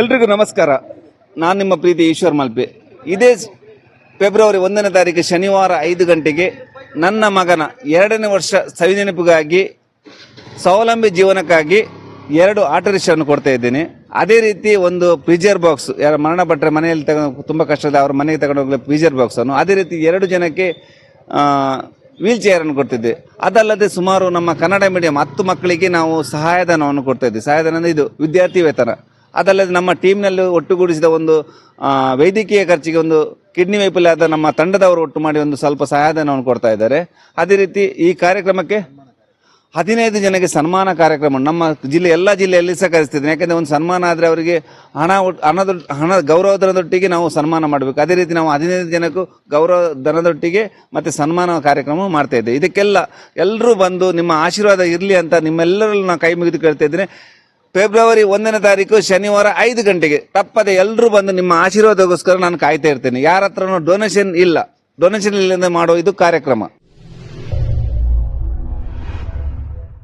ಎಲ್ರಿಗೂ ನಮಸ್ಕಾರ. ನಾನು ನಿಮ್ಮ ಪ್ರೀತಿ ಈಶ್ವರ್ ಮಲ್ಪೆ. ಇದೇ ಫೆಬ್ರವರಿ ಒಂದನೇ ತಾರೀಕು ಶನಿವಾರ ಐದು ಗಂಟೆಗೆ ನನ್ನ ಮಗನ ಎರಡನೇ ವರ್ಷ ಸವಿನೆನಪಿಗಾಗಿ ಸ್ವಾವಲಂಬಿ ಜೀವನಕ್ಕಾಗಿ ಎರಡು ಆಟೋ ರಿಕ್ಷಾವನ್ನು ಕೊಡ್ತಾ ಇದ್ದೇನೆ. ಅದೇ ರೀತಿ ಒಂದು ಪ್ರೀಜರ್ ಬಾಕ್ಸ್ ಮರಣ ಮರಣಪಟ್ಟರೆ ಮನೆಯಲ್ಲಿ ತಗೊಂಡು ತುಂಬ ಕಷ್ಟದ ಅವ್ರ ಮನೆಗೆ ತಗೊಂಡು ಹೋಗಲು ಪ್ರೀಜರ್ ಬಾಕ್ಸನ್ನು ಅದೇ ರೀತಿ ಎರಡು ಜನಕ್ಕೆ ವೀಲ್ ಚೇರನ್ನು ಕೊಡ್ತಿದ್ದೆ. ಅದಲ್ಲದೆ ಸುಮಾರು ನಮ್ಮ ಕನ್ನಡ ಮೀಡಿಯಂ ಹತ್ತು ಮಕ್ಕಳಿಗೆ ನಾವು ಸಹಾಯಧನವನ್ನು ಕೊಡ್ತಾ ಇದ್ದೀವಿ ಸಹಾಯಧನ ಇದು ವಿದ್ಯಾರ್ಥಿ ವೇತನ. ಅದಲ್ಲದೆ ನಮ್ಮ ಟೀಮ್ನಲ್ಲಿ ಒಟ್ಟುಗೂಡಿಸಿದ ಒಂದು ವೈದ್ಯಕೀಯ ಖರ್ಚಿಗೆ ಒಂದು ಕಿಡ್ನಿ ವೈಫಲ್ಯ ಆದ ನಮ್ಮ ತಂಡದವರು ಒಟ್ಟು ಮಾಡಿ ಒಂದು ಸ್ವಲ್ಪ ಸಹಾಯಧನವನ್ನು ಕೊಡ್ತಾ ಇದ್ದಾರೆ. ಅದೇ ರೀತಿ ಈ ಕಾರ್ಯಕ್ರಮಕ್ಕೆ ಹದಿನೈದು ಜನಕ್ಕೆ ಸನ್ಮಾನ ಕಾರ್ಯಕ್ರಮ ನಮ್ಮ ಜಿಲ್ಲೆ, ಎಲ್ಲ ಜಿಲ್ಲೆಯಲ್ಲಿ ಸಹ ಕರೆಸ್ತಿದ್ದೇನೆ ಯಾಕಂದ್ರೆ ಒಂದು ಸನ್ಮಾನ ಆದರೆ ಅವರಿಗೆ ಹಣ ಹಣದ ಹಣ ಗೌರವಧನದೊಟ್ಟಿಗೆ ನಾವು ಸನ್ಮಾನ ಮಾಡಬೇಕು. ಅದೇ ರೀತಿ ನಾವು ಹದಿನೈದು ಜನಕ್ಕೂ ಗೌರವ ಧನದೊಟ್ಟಿಗೆ ಮತ್ತು ಸನ್ಮಾನ ಕಾರ್ಯಕ್ರಮ ಮಾಡ್ತಾ ಇದ್ದೇವೆ. ಇದಕ್ಕೆಲ್ಲ ಎಲ್ಲರೂ ಬಂದು ನಿಮ್ಮ ಆಶೀರ್ವಾದ ಇರಲಿ ಅಂತ ನಿಮ್ಮೆಲ್ಲರಲ್ಲೂ ನಾನು ಕೈ ಮುಗಿದು ಕೇಳ್ತಾ ಇದ್ದೇನೆ. ಫೆಬ್ರವರಿ ಒಂದನೇ ತಾರೀಕು ಶನಿವಾರ ಐದು ಗಂಟೆಗೆ. ತಪ್ಪದೆ ಎಲ್ಲರೂ ಬಂದು ನಿಮ್ಮ ಆಶೀರ್ವಾದಕ್ಕೋಸ್ಕರ ನಾನು ಕಾಯ್ತಾ ಇರ್ತೇನೆ. ಯಾರ ಹತ್ರನೂ ಡೊನೇಷನ್ ಇಲ್ಲ. ಡೊನೇಷನ್ ಇಲ್ಲದೆ ಮಾಡೋ ಇದು ಕಾರ್ಯಕ್ರಮ.